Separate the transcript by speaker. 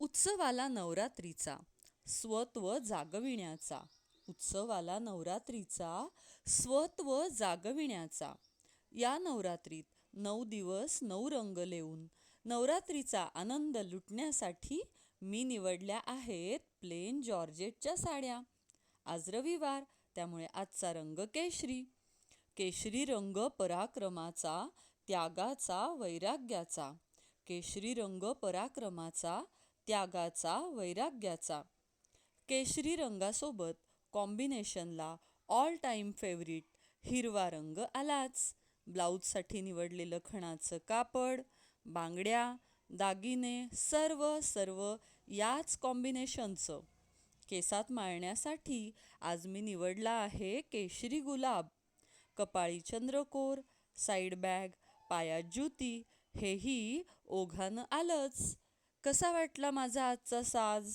Speaker 1: उत्सवाला नवरात्रीचा स्वत्व जागविण्याचा. उत्सवाला नवरात्रीचा स्वत्व जागविण्याचा. या नवरात्रीत नऊ दिवस नऊ रंग लेऊन नवरात्रीचा आनंद लुटण्यासाठी मी निवडल्या आहेत प्लेन जॉर्जेटच्या साड्या. आज रविवार त्यामुळे आजचा रंग केशरी. केशरी रंग पराक्रमाचा त्यागाचा वैराग्याचा. केशरी रंग पराक्रमाचा त्यागाचा वैराग्याचा. केशरी रंगासोबत कॉम्बिनेशनला ऑल टाईम फेवरेट हिरवा रंग आलाच. ब्लाऊजसाठी निवडलेलं खणाचं कापड बांगड्या दागिने सर्व सर्व याच कॉम्बिनेशनचं केसात माळण्यासाठी आज मी निवडला आहे केशरी गुलाब. कपाळी चंद्रकोर साईड बॅग पायात ज्युती हेही ओघानं आलंच. कसा वाटला माझा आजचा साज?